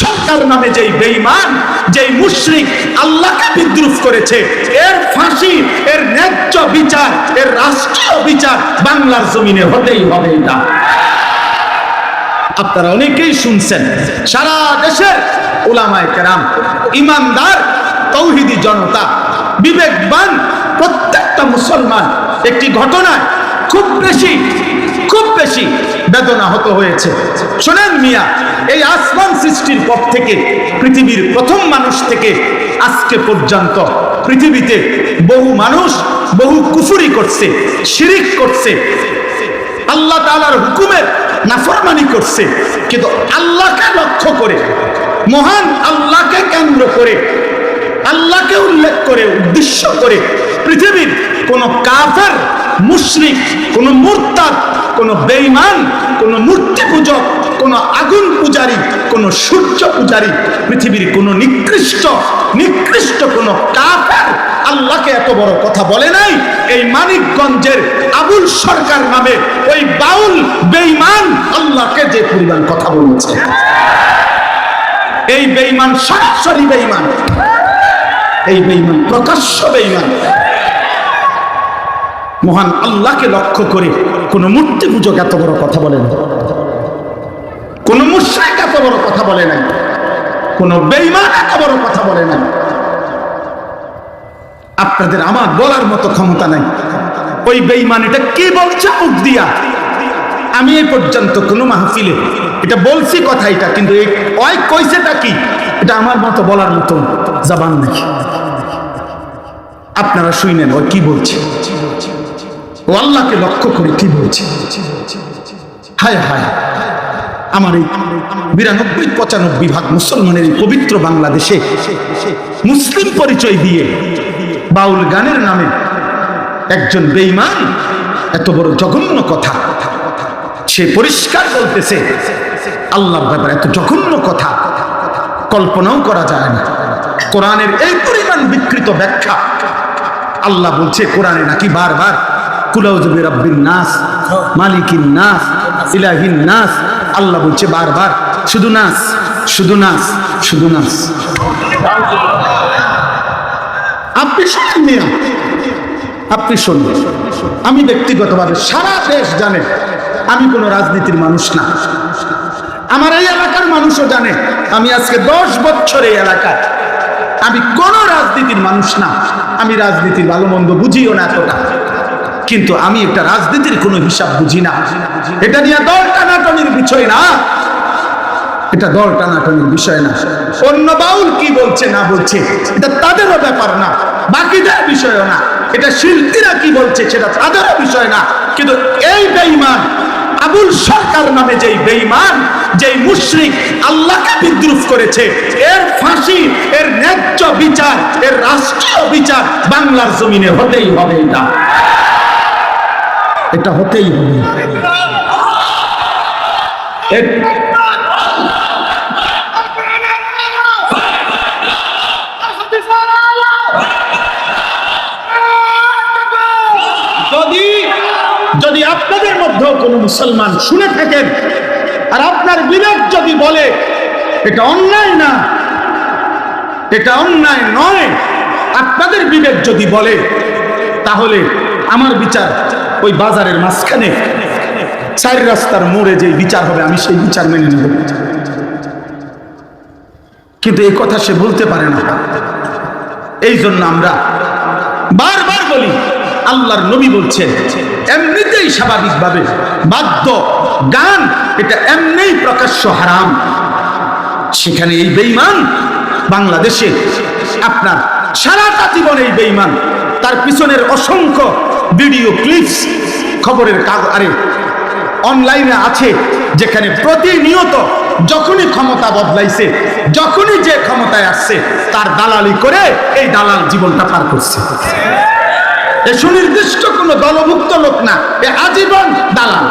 সরকার নামে যেই বেঈমান, যেই মুশরিক আল্লাহকে বিদ্রুপ করেছে, এর ফাঁসি, এর ন্যায্য বিচার, এর রাষ্ট্রীয় বিচার বাংলার জমিনে হতেই হবে না। আপনারা অনেকেই শুনছেন, সারা দেশের ওলামায় কেরাম, ইমানদার, তৌহিদি জনতা, বিবেকবান প্রত্যেকটা মুসলমান, একটি ঘটনায় খুব বেশি খুব বেশি বেদনা হত হয়েছে। শোনেন মিয়া, এই আসমান সৃষ্টির পর থেকে পৃথিবীর প্রথম মানুষ থেকে আজকে পর্যন্ত পৃথিবীতে বহু মানুষ বহু কুফুরি করছে, শিরিক করছে। আল্লাহ তালার হুকুমের নাফরমানি করছে। কিন্তু আল্লাহকে লক্ষ্য করে, মহান আল্লাহকে কেন্দ্র করে আল্লাহকে উল্লেখ করে, উদ্দেশ্য করে পৃথিবীর কোন কাফের, মুশরিক, কোন মুরতাদ, কোন বেঈমান, কোন মূর্তি পূজক, কোন আগুন পূজারী, কোন সূর্য পূজারী, পৃথিবীর কোন নিকৃষ্ট নিকৃষ্ট কোন কাফের আল্লাহকে এত বড় কথা বলে নাই। এই মানিকগঞ্জের আবুল সরকার নামে ওই বাউল বেঈমান আল্লাহকে যে পরিমাণ কথা বলেছে। এই বেঈমান সরাসরি বেঈমান। এই বেইমান প্রকাশ্য বেইমান মহান আল্লাহকে লক্ষ্য করে কোন মূর্তি পূজক এত বড় কথা বলে না কোন মুশ্রিক এত বড় কথা বলে নাই। কোন বেঈমান এত বড় কথা বলে নাই। আপনাদের আমার বলার মতো ক্ষমতা নাই। ওই বেইমান এটা কি বলছে মুখ দিয়া? আমি এই পর্যন্ত কোনো মাহফিলে এটা বলছি কথা এটা কিন্তু ওই কইছেটা কি? এটা আমার মতো বলার মতো জবান নাকি? আপনারা শুনেন ওই কি বলছে? ও আল্লাহকে লক্ষ্য করে কি বলছে? হায় হায়, আমার এই বিরানব্বই, পঁচানব্বই ভাগ মুসলমানের এই পবিত্র বাংলাদেশে মুসলিম পরিচয় দিয়ে বাউল গানের নামে একজন বেঈমান, এত বড় জঘন্য কথা। সে পরিষ্কার বলতেছে, আল্লাহর ব্যাপারে এত জঘন্য কথা, কল্পনাও করা যায় না। কোরআনের এই পরিমাণ বিকৃত ব্যাখ্যা আল্লাহ বলছে কোরআনে নাকি বারবার কুলাউজবি রব্বিন নাস, মালিকিন নাস, ইলাহিন নাস। আল্লাহ বলছে বারবার, শুধু নাস শুধু নাস শুধু নাস। আপনি শোনেন মিয়া, আপনি শুনবেন আমি ব্যক্তিগতভাবে সারা দেশ জানে, আমি কোনো রাজনীতির মানুষ না। আমার এই এলাকার মানুষও জানে, আমি আজকে দশ বছর এই এলাকায়। আমি কোন রাজনীতির মানুষ না। আমি রাজনীতির ভালো মন্দ বুঝিও না এতটা। কিন্তু আমি একটা রাজনীতির কোনো হিসাব বুঝি না। এটা নিয়ে দল টানাটনির বিষয় না। এটা দল টানাটনির বিষয় না। অন্য বাউল কি বলছে না বলছে, এটা তাদেরও ব্যাপার না। বাকিদের বিষয়ও না। এটা শিল্পীরা কি বলছে সেটা তাদেরও বিষয় না। কিন্তু এই বেঈমান, আবুল সরকার নামে যেই বেঈমান, যেই মুশরিক আল্লাহকে বিদ্রুপ করেছে, এর ফাঁসি, এর ন্যায্য বিচার এর রাষ্ট্রীয় বিচার বাংলার জমিনে হতেই হবে এটা। এটা হতেই হবে। যদি যদি আপনাদের মধ্যেও কোনো মুসলমান শুনে থাকেন, আর আপনার বিবেক যদি বলে, এটা অন্যায় না এটা অন্যায় নয়। আপনাদের বিবেক যদি বলে, তাহলে আমার বিচার ওই বাজারের মাঝখানে। চার রাস্তার মোড়ে যে বিচার হবে, আমি সেই বিচার মেনে নেব। কিন্তু এই কথা সে বলতে পারে না। এই জন্য আমরা বারবার বলি, আল্লাহর নবী বলছেন এমনিতেই স্বাভাবিকভাবে বাদ্য, গান, এটা এমনিই প্রকাশ্য হারাম। সেখানে এই বেঈমান বাংলাদেশে আপনার সারাটা জীবন এই বেঈমান। তার পিছনের অসংখ্য ভিডিও ক্লিপস খবরের আরে, অনলাইনে আছে, যেখানে প্রতিনিয়ত যখনই ক্ষমতা বদলাইছে, যখনই যে ক্ষমতায় আসছে, তার দালালি করে এই দালাল জীবনটা পার করছে। এ সুনির্দিষ্ট কোনো দলভুক্ত লোক না, এ আজীবন দালাল।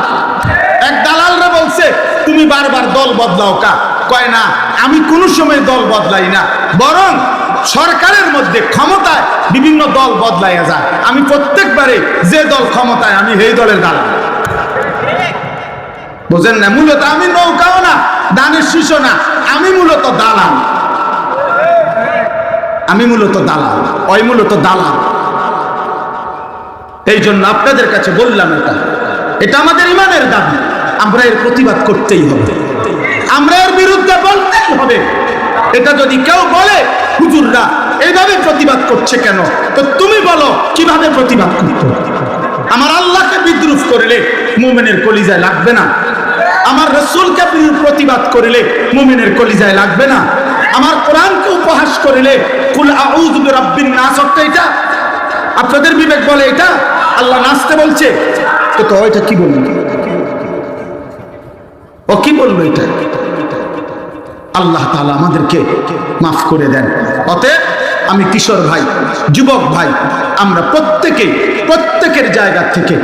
এক দালালরা বলছে, তুমি বারবার দল বদলাও কা কয় না, আমি কোনো সময় দল বদলাই না। বরং সরকারের মধ্যে ক্ষমতায় বিভিন্ন দল বদলাইয়া যায়। আমি প্রত্যেকবারে যে দল ক্ষমতায়, আমি সেই দলের দালাল। বুঝেন না? মূলত আমি নৌকাও না দানের শিষ্য না, আমি মূলত দালাল। আমি মূলত দালাল, ওই মূলত দালাল। এই জন্য আপনাদের কাছে বললাম এটা। এটা আমাদের ইমানের দাবি। আমরা এর প্রতিবাদ করতেই হবে। আমরা এর বিরুদ্ধে বলতেই হবে। এটা যদি কেউ বলে, হুজুররা এইভাবে প্রতিবাদ করছে কেন? তো তুমি বলো, কীভাবে প্রতিবাদ করতে আমার আল্লাহকে বিদ্রুপ করলে মুমিনের কলিজায় লাগবে না। আমার রসুলকে প্রতিবাদ করিলে মুমিনের কলিজায় লাগবে না। আমার কোরআনকে উপহাস করিলে, কুল আউযু বিরাব্বিন নাস হচ্ছে এটা? আপনাদের বিবেক বলে এটা? আল্লাহ নাচতে বলছে। তো তো, এটা কি বলল ও কি বলল এটা? আল্লাহ তাআলা আমাদেরকে মাফ করে দেন। অতএব আমি কিশোর ভাই, যুবক ভাই, আমরা প্রত্যেকে, প্রত্যেকের জায়গা থেকে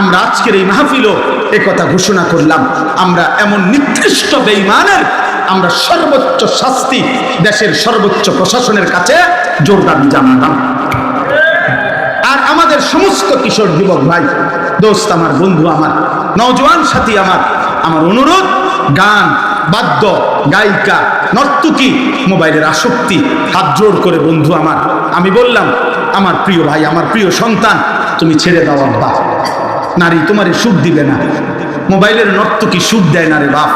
আমরা আজকের এই মাহফিলও কথা ঘোষণা করলাম। আমরা এমন নিকৃষ্ট বেইমানের আমরা সর্বোচ্চ শাস্তি দেশের সর্বোচ্চ প্রশাসনের কাছে জোর দাবি জানালাম আর আমাদের সমস্ত কিশোর যুবক ভাই, দোস্ত আমার, বন্ধু আমার নওজোয়ান সাথী আমার। আমার অনুরোধ, গান, বাদ্য, গায়িকা, নর্তকী, মোবাইলের আসক্তি, হাত জোর করে বন্ধু আমার। আমি বললাম, আমার প্রিয় ভাই, আমার প্রিয় সন্তান, তুমি ছেড়ে দাও আব্বা। নারী তোমার সুখ দিবে না। মোবাইলের নর্তকী সুখ দেয় না রে বাপ।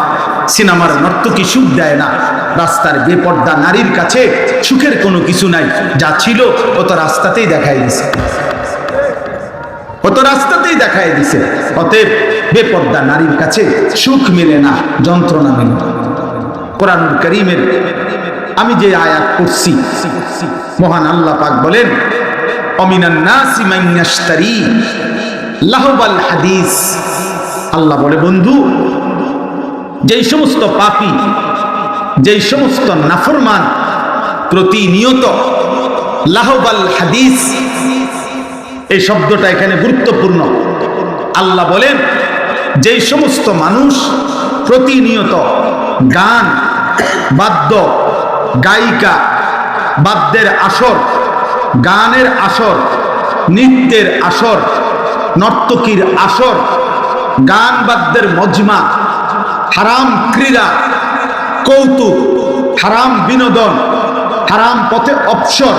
সিনেমার নর্তকী সুখ দেয় না। রাস্তার বেপর্দা নারীর কাছে সুখের কোনো কিছু নাই। যা ছিল ও তো রাস্তাতেই দেখাই দিছে। ও তো রাস্তাতেই দেখাই দিছে। অতএব বেপর্দা নারীর কাছে সুখ মেলে না, যন্ত্রণা মেলে না। করিমের আমি যে আয়াত করছি মহান আল্লাহ পাক বলেন, অমিনান নাসি লাহবাল হাদিস। আল্লাহ বলে, বন্ধু, যেই সমস্ত পাপী, যেই সমস্ত নাফরমান প্রতিনিয়ত লাহবাল হাদিস এই শব্দটা এখানে গুরুত্বপূর্ণ। আল্লাহ বলেন, যেই সমস্ত মানুষ প্রতিনিয়ত গান, বাদ্য, গায়িকা, বাদ্যের আসর, গানের আসর, নৃত্যের আসর, নর্তকীর আসর, গান, বাদ্যের মজমা, হারাম ক্রীড়া, কৌতুক, হারাম বিনোদন, হারাম পথে অপসর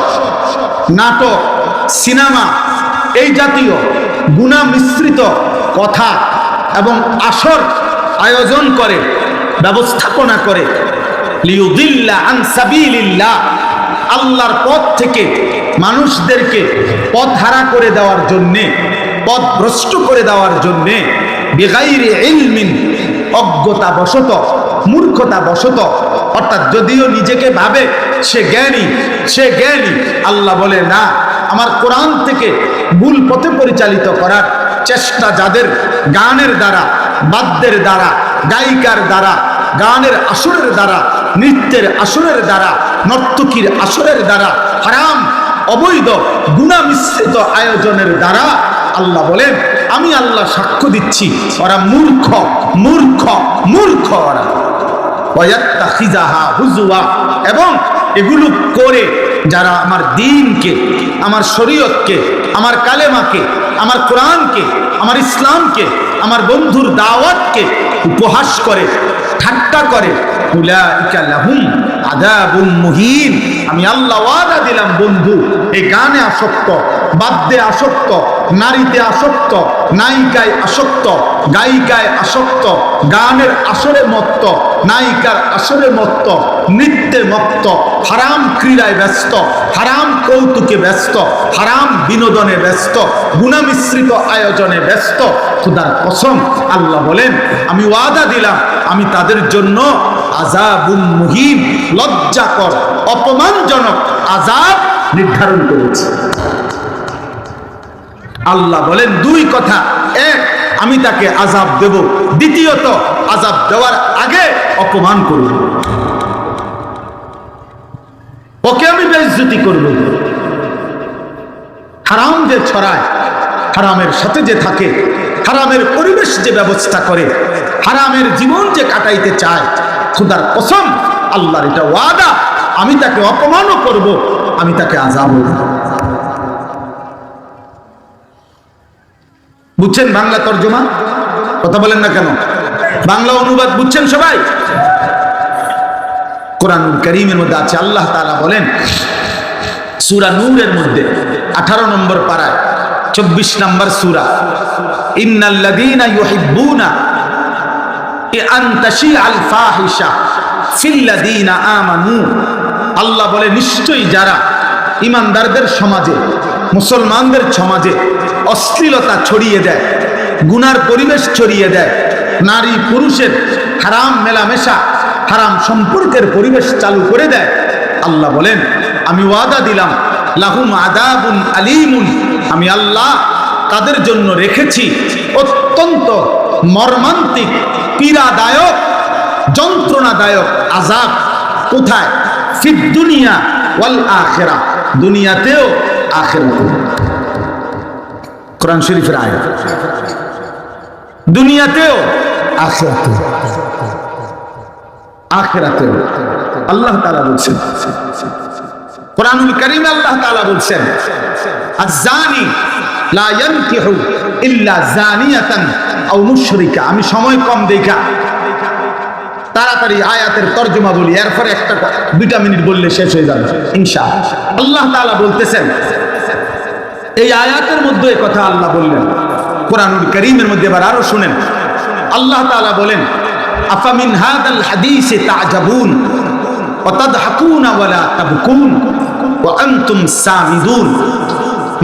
নাটক, সিনেমা এই জাতীয় গুণা মিশ্রিত কথা এবং আসর আয়োজন করে, ব্যবস্থাপনা করে আল্লাহর পথ থেকে মানুষদেরকে পথ হারা করে দেওয়ার জন্যে, পথ ভ্রষ্ট করে দেওয়ার জন্যে, বেগাইরে অজ্ঞতা বশত মূর্খতা বশত অর্থাৎ যদিও নিজেকে ভাবে সে জ্ঞানী সে জ্ঞানী, আল্লাহ বলে না আমার কোরআন থেকে ভুল পথে পরিচালিত করার চেষ্টা যাদের গানের দ্বারা, বাদ্যের দ্বারা, গায়িকার দ্বারা, গানের আসরের দ্বারা, নৃত্যের আসরের দ্বারা, নর্তকীর আসরের দ্বারা, হারাম, অবৈধ গুণা মিশ্রিত আয়োজনের দ্বারা আল্লাহ বলেন, আমি আল্লাহ সাক্ষ্য দিচ্ছি, ওরা মূর্খ মূর্খ মূর্খ ওরা। এবং এগুলো করে যারা আমার দিনকে, আমার শরীয়তকে, আমার কালেমাকে, আমার কোরআনকে, আমার ইসলামকে, আমার বন্ধুর দাওয়াতকে উপহাস করে, ঠাট্টা করে মুহিন। আমি আল্লাহ ওয়াদা দিলাম, বন্ধু, এই গানে আসক্ত, বাদ্যে আসক্ত, নারীতে আসক্ত, নায়িকায় আসক্ত, গায়িকায় আসক্ত, গানের আসরে মত্ত, নায়িকার আসরে মত্ত নৃত্যে মত্ত, হারাম ক্রীড়ায় ব্যস্ত, হারাম কৌতুকে ব্যস্ত, হারাম বিনোদনে ব্যস্ত গুণামিশ্রিত আয়োজনে ব্যস্ত। খুদার কসম, আল্লাহ বলেন, আমি ওয়াদা দিলাম, আমি তাদের জন্য আজাবুল মুহিম, লজ্জাকর, অপমানজনক আজাব নির্ধারণ করেছি। আল্লাহ বলেন, দুই কথা। এক, আমি তাকে আজাব দেব। দ্বিতীয়ত আজাব দেওয়ার আগে অপমান করব। ওকে আমি বেইজ্জতি করব। হারাম যে ছড়ায়, হারামের সাথে যে থাকে, হারামের পরিবেশ যে ব্যবস্থা করে, হারামের জীবন যে কাটাইতে চায়, খুদার কসম, আল্লাহর এটা ওয়াদা, আমি তাকে অপমানও করব, আমি তাকে আজাবও দেব। বুঝছেন বাংলা তর্জমা? কথা বলেন না কেন? বাংলা অনুবাদ বুঝছেন সবাই? কোরআনুল করিমের মধ্যে আছে, আল্লাহ তাআলা বলেন, সূরা নূরের মধ্যে 18 নম্বর পারায় 24 নম্বর সূরা, ইন্নাল্লাযীনা ইউহিব্বুনা আল্লাহ বলে, নিশ্চয়ই যারা ইমানদারদের সমাজে, মুসলমানদের সমাজে অশ্লীলতা ছড়িয়ে দেয়, গুনার পরিবেশ ছড়িয়ে দেয়, নারী পুরুষের হারাম মেলামেশা হারাম সম্পর্কের পরিবেশ চালু করে দেয়। আল্লাহ বলেন, আমি ওয়াদা দিলাম, লাহুম আদাবুন আলিমুন। আমি আল্লাহ তাদের জন্য রেখেছি অত্যন্ত মর্মান্তিক, পীড়াদায়ক, যন্ত্রণাদায়ক আজাব কোথায়? ফিদ দুনিয়া ওয়াল আখেরা। দুনিয়াতেও আখেরাতেও কোরআন শরীফের আয়াত। দুনিয়াতেও আখেরাতেও আখেরাতেও। আল্লাহ তাআলা বলছেন, কোরআনুল কারীমে আল্লাহ তাআলা বলছেন, আজ-জানি লা ইয়ানকিহু ইল্লা জানিয়াতান আও মুশরিকা। আমি সময় কম দেখা। তাড়াতাড়ি আয়াতের তর্জমা বলি, এরপরে একটা দুইটা মিনিট বললে শেষ হয়ে যাবে, ইনশাআল্লাহ। আল্লাহ তাআলা বলতেছেন, এই আয়াতের মধ্যে কথা আল্লাহ বললেন, কোরআনুল করিমের মধ্যে এবার আরও শুনেন। আল্লাহ তাআলা বলেন আফামিন হাদাল হাদিসে তাজাবুন ওয়ালা তাবকুন আনতুম সামিদুন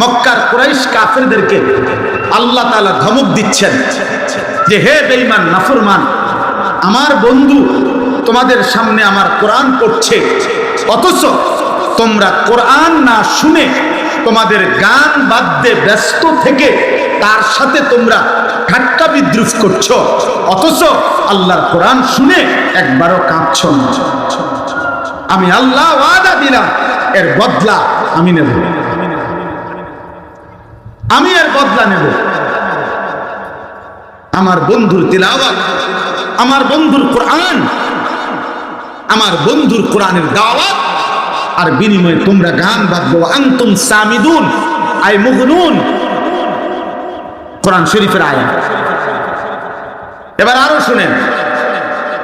মক্কার কুরাইশ কাফেরদেরকে আল্লাহ তাআলা ধমক দিচ্ছেন যে, হে বেঈমান, নাফরমান, আমার বন্ধু তোমাদের সামনে আমার কোরআন পড়ছে, অথচ তোমরা কোরআন না শুনে তোমাদের গান বাদ্যে ব্যস্ত থেকে তার সাথে তোমরা ঠাট্টা বিদ্রুপ করছ। অথচ আল্লাহর কোরআন শুনে একবারও কাঁদছ না। আমি আল্লাহ ওয়াদা দিলাম, এর বদলা আমি নেব। আমি এর বদলা নেব। আমার বন্ধুর তিলাওয়াত, আমার বন্ধুর কোরআন, আমার বন্ধুর কোরআনের দাওয়াত, আর বিনিময়ে তোমরা গান বাদ্য আন্তুম সামিদুন, আই মুগনুন কোরআন শরীফের আয়াত। এবার আরও শুনেন।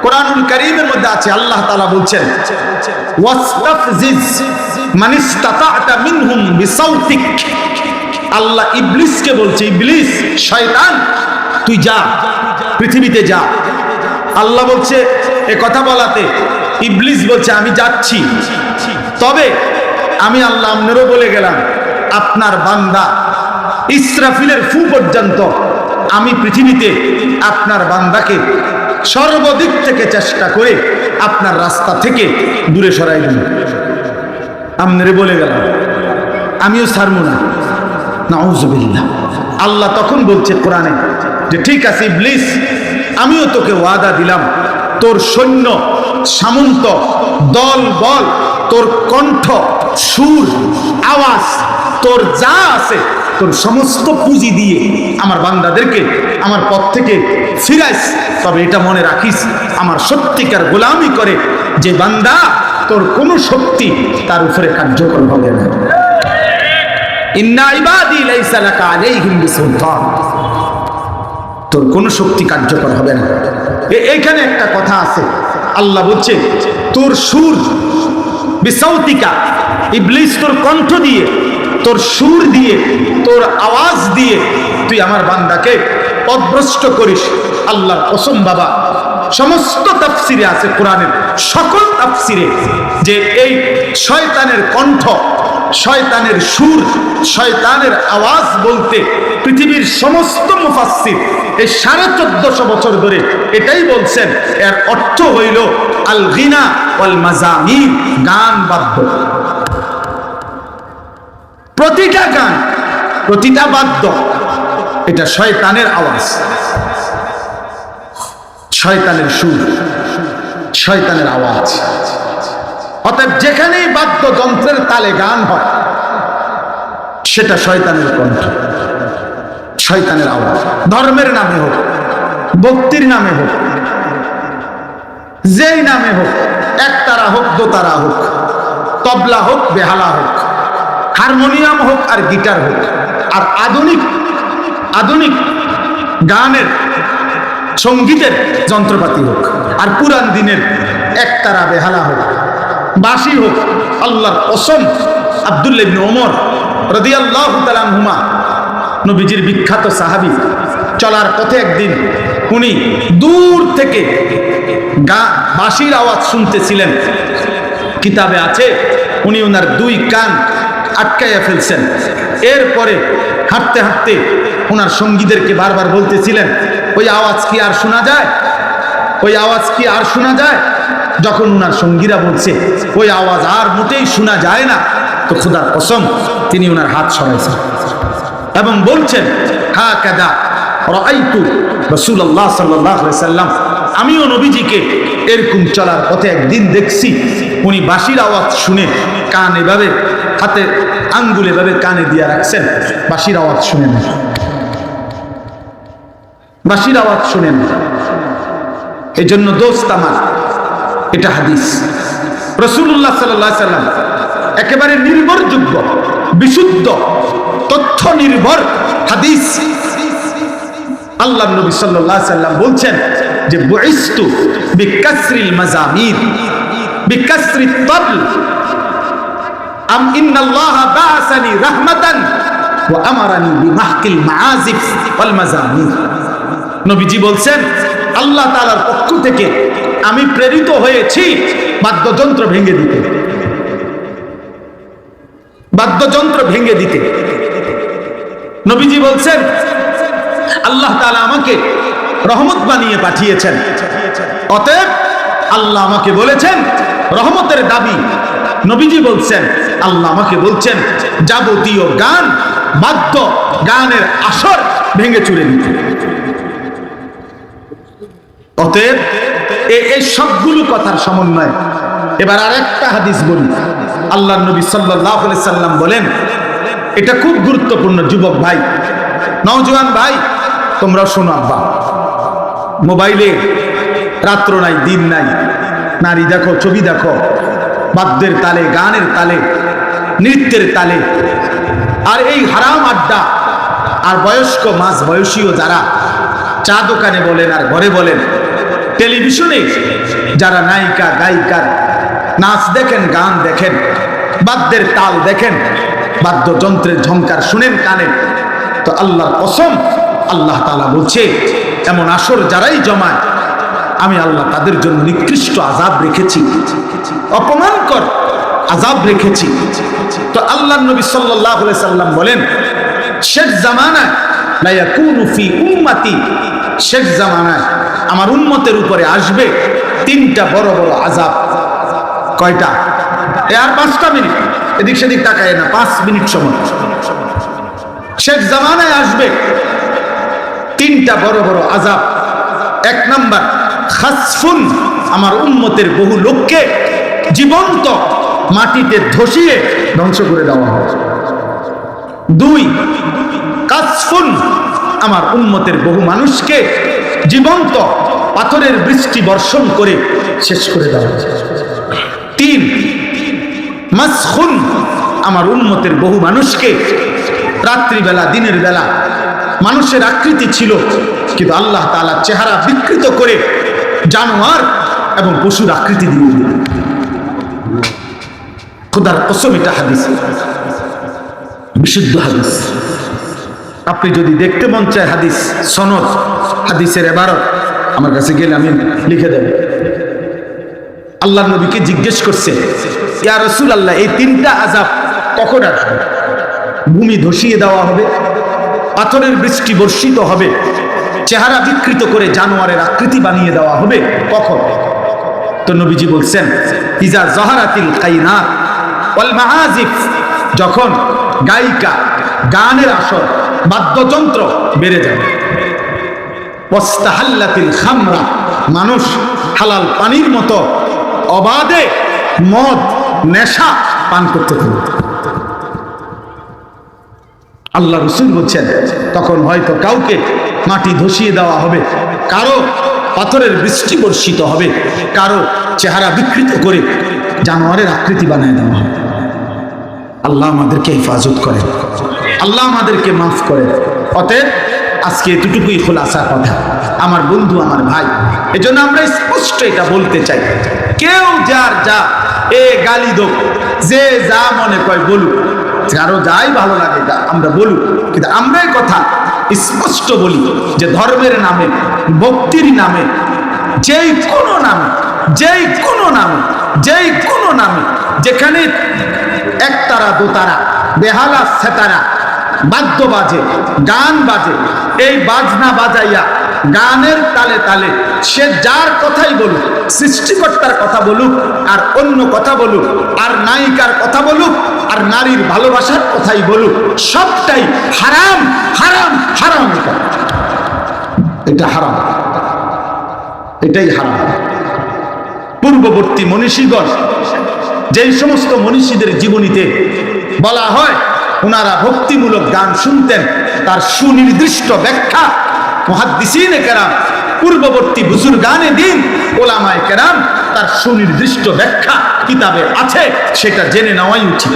কোরআনুল করিমের মধ্যে আছে, আল্লাহ তাআলা বলছেন, ওয়াস্তাফজিজ মান ইসতাতা'তা মিনহুম বিসাউতিক। আল্লাহ ইবলিসকে বলছে, ইবলিস, শয়তান, তুই যা, পৃথিবীতে যা। আল্লাহ বলছে, এ কথা বলাতে। ইবলিস বলছে, আমি যাচ্ছি। তবে আমি আল্লাহ আপনারও বলে গেলাম, আপনার বান্দা ইসরাফিলের ফু পর্যন্ত আমি পৃথিবীতে আপনার বান্দাকে সর্বদিক থেকে চেষ্টা করে আপনার রাস্তা থেকে দূরে সরাই দিন আমনেরে বলে গেল আমিও ছাড়বো না। নাউজুবিল্লাহ। আল্লাহ তখন বলছে কোরআনে যে, ঠিক আছে ইবলিস, আমিও তোকে ওয়াদা দিলাম। তোর সৈন্য, সামন্ত, দল, বল, তোর কণ্ঠ, সুর, আওয়াজ, তোর যা আছে তোর সমস্ত পুঁজি দিয়ে আমার বান্দাদেরকে, আমার পথ থেকে ফিরাইস। তবে এটা মনে রাখিস, আমার সত্যিকার গোলামি করে যে বান্দা তোর কোনো শক্তি তার উপরে কার্যকর হবে না। তোর কোনো শক্তি কার্যকর হবে না। এ- এইখানে একটা কথা আছে। আল্লাহ বলছে, তোর সুর বিসৌতিকা ইবলিস তোর কণ্ঠ দিয়ে তোর সুর দিয়ে, তোর আওয়াজ দিয়ে তুই আমার বান্দাকে পদভ্রষ্ট করিস। আল্লাহর কসম বাবা। সমস্ত তাফসিরে আছে কোরআনের সকল তাফসিরে যে এই শয়তানের কণ্ঠ, শয়তানের সুর, শয়তানের আওয়াজ বলতে পৃথিবীর সমস্ত মুফাসসির এই সাড়ে চোদ্দশো বছর ধরে এটাই বলছেন। এর অর্থ হইল আল গিনা ওয়াল মাজামিন গান বাদ্য। প্রতিটা গান, প্রতিটা বাদ্য, এটা শয়তানের আওয়াজ। শয়তানের সুর, শয়তানের আওয়াজ। অতএব যেখানেই বাদ্য বাদ্যযন্ত্রের তালে গান হয়, সেটা শয়তানের কণ্ঠ, শয়তানের আওয়াজ। ধর্মের নামে হোক, ভক্তির নামে হোক, যেই নামে হোক একতারা হোক দোতারা হোক, তবলা হোক, বেহালা হোক হারমোনিয়াম হোক আর গিটার হোক, আর আধুনিক আধুনিক গানের, সঙ্গীতের যন্ত্রপাতি হোক, আর পুরান দিনের একতারা বেহালা হোক বাসি হোক, আল্লাহর অসম আব্দুল্লাহ ইবনে ওমর রাদিয়াল্লাহু আনহুমা, নবীজির বিখ্যাত সাহাবি, চলার পথে একদিন উনি দূর থেকে গা, বাঁশির আওয়াজ শুনতেছিলেন। কিতাবে আছে, উনি ওনার দুই কান আটকাইয়া ফেলছেন। এরপরে হাঁটতে হাঁটতে ওনার সঙ্গীদেরকে বারবার বলতেছিলেন, ওই আওয়াজ কি আর শোনা যায়? ওই আওয়াজ কি আর শোনা যায়? যখন ওনার সঙ্গীরা বলছে, ওই আওয়াজ আর মোটেই শোনা যায় না। তো খুদার কসম, তিনি ওনার হাত সরাইছেন এবং বলছেন হা কাদা রাআইতু রাসূলুল্লাহ সাল্লাল্লাহু আলাইহি সাল্লাম, আমিও নবীজিকে এরকম চলার পথে একদিন দেখছি, উনি বাঁশির আওয়াজ শুনে কান এভাবে হাতে আঙ্গুল এভাবে কানে দিয়ে রাখছেন, বাঁশির আওয়াজ শুনেন। বাঁশির আওয়াজ শুনেন। এই জন্য দোস্ত আমার, এটা হাদিস। রসুল্লাহ সাল্লাহ সাল্লাম একেবারে নির্ভরযোগ্য, বিশুদ্ধ তথ্য নির্ভর হাদিস। আল্লাহ নবী সাল্লাহ সাল্লাম বলছেন যে, বইস্তু বিকাসরিল মাজামির বিকাসরি তবল আম বাআসানি রাহমাতান ওয়া আমারানি বিমাহকিল মাআজিফ ওয়াল মাজামির নবীজি আল্লাহ তাআলার পক্ষ থেকে আমি প্রেরিত হয়েছি বাদ্যযন্ত্র ভেঙে দিতে। বাদ্যযন্ত্র ভেঙে দিতে। নবীজি বলছেন, আল্লাহ তাআলা আমাকে রহমত বানিয়ে পাঠিয়েছেন। অতএব আল্লাহ আমাকে বলেছেন, রহমতের দাবি নবীজি বলছেন, আল্লাহ আমাকে বলছেন, যাবতীয় গান বাদ্য গানের আসর ভেঙে চুরে দিতে অতএব এই সবগুলো কথার সমন্বয়। এবার আর একটা হাদিস বলি। আল্লাহ নবী সাল্লাহ সাল্লাম বলেন, এটা খুব গুরুত্বপূর্ণ যুবক ভাই। নওজোয়ান ভাই তোমরা শোনো আব্বা। মোবাইলে রাত্র নাই, দিন নাই। নারী দেখো, ছবি দেখো। বাদ্যের তালে, গানের তালে, নৃত্যের তালে। আর এই হারাম আড্ডা, আর বয়স্ক মাঝ বয়সীও যারা চা দোকানে বলেন আর ঘরে বলেন, টেলিভিশনে যারা নায়িকা, গায়িকার নাচ দেখেন, গান দেখেন, বাদ্যের তাল দেখেন, বাদ্যযন্ত্রের ঝংকার শুনেন কানে তো আল্লাহর কসম আল্লাহ তালা বলছে, এমন আসর যারাই জমায় আমি আল্লাহ তাদের জন্য নিকৃষ্ট আজাব রেখেছি। অপমানকর আজাব রেখেছি। তো আল্লাহ নবী আলাইহি সাল্লাম বলেন, শেষ জামানায় লা ইয়াকুনু ফি উম্মতি। শেষ জামানায় আমার উম্মতের উপরে আসবে তিনটা বড় বড় আজাব কয়টা? এ আর পাঁচটা মিনিট। এদিক সেদিক তাকায় না, পাঁচ মিনিট সময়। শেষ জামানায় আসবে তিনটা বড় বড় আজাব এক নাম্বার খাসফুন, আমার উন্মতের বহু লোককে জীবন্ত মাটিতে ধসিয়ে ধ্বংস করে দেওয়া হয়। দুই, কাসফুন, আমার উন্মতের বহু মানুষকে জীবন্ত পাথরের বৃষ্টি বর্ষণ করে শেষ করে দেওয়া তিন, মাসখুন, আমার উন্মতের বহু মানুষকে রাত্রিবেলা, দিনের বেলা মানুষের আকৃতি ছিল, কিন্তু আল্লাহ তাআলা চেহারা বিকৃত করে জানোয়ার এবং পশুর আকৃতি দিয়ে দিলেন খুদার কসম এটা হাদিস। বিশুদ্ধ হাদিস। আপনি যদি দেখতে মন চায় হাদিস, সনদ, হাদিসের এবারত, আমার কাছে গেলে আমি লিখে দেব। আল্লাহ নবীকে জিজ্ঞেস করছে, ইয়া রসুল আল্লাহ এই তিনটা আজাব কখন আসবে? ভূমি ধসিয়ে দেওয়া হবে, পাথরের বৃষ্টি বর্ষিত হবে চেহারা বিকৃত করে জানোয়ারের আকৃতি বানিয়ে দেওয়া হবে কখন? তো নবীজি বলছেন, ইজা জহারাতিল মাহাজিফ। যখন গায়িকা গানের আসর, বাদ্যযন্ত্র বেড়ে যাবে। ওয়াস্তাহাল্লাতিল খামরা, মানুষ হালাল পানির মতো অবাধে মদ, নেশা পান করতে থাকবে। আল্লাহ রসুল বলছেন, তখন হয়তো কাউকে মাটি ধসিয়ে দেওয়া হবে, কারও পাথরের বৃষ্টি বর্ষিত হবে, কারও চেহারা বিকৃত করে জানোয়ারের আকৃতি বানিয়ে দেওয়া হবে। আল্লাহ আমাদেরকে হেফাজত করেন, আল্লাহ আমাদেরকে মাফ করেন। অতএব আজকে এতটুকুই খোলাসা কথা। আমার বন্ধু, আমার ভাই, এজন্য আমরা স্পষ্ট এটা বলতে চাই। কেউ যার যা এ গালি দোক, যে যা মনে কয় বলুক কারও যাই ভালো লাগে আমরা বলি। কিন্তু আমরা এই কথা স্পষ্ট বলি যে ধর্মের নামে, ভক্তির নামে যেই কোনো নামে যেই কোনো নামে যেই কোনো নামে, যেখানে একতারা, দোতারা, বেহালা, সেতারা, বাদ্য বাজে, গান বাজে, এই বাজনা বাজাইয়া গানের তালে তালে সে যার কথাই বলুক, সৃষ্টিকর্তার কথা বলুক, আর অন্য কথা বলুক, আর নায়িকার কথা বলুক, আর নারীর ভালোবাসার কথাই বলুক, সবটাই হারাম হারাম হারাম এটা। হারাম। এটাই হারাম। পূর্ববর্তী মনীষীগণ, যেই সমস্ত মনীষীদের জীবনীতে বলা হয় ওনারা ভক্তিমূলক গান শুনতেন, তার সুনির্দিষ্ট ব্যাখ্যা মহাদ্দিসিনে কেরাম, পূর্ববর্তী বুজুর গানে দিন, ওলামায় কেরাম, তার সুনির্দিষ্ট ব্যাখ্যা কিতাবে আছে, সেটা জেনে নেওয়াই উচিত।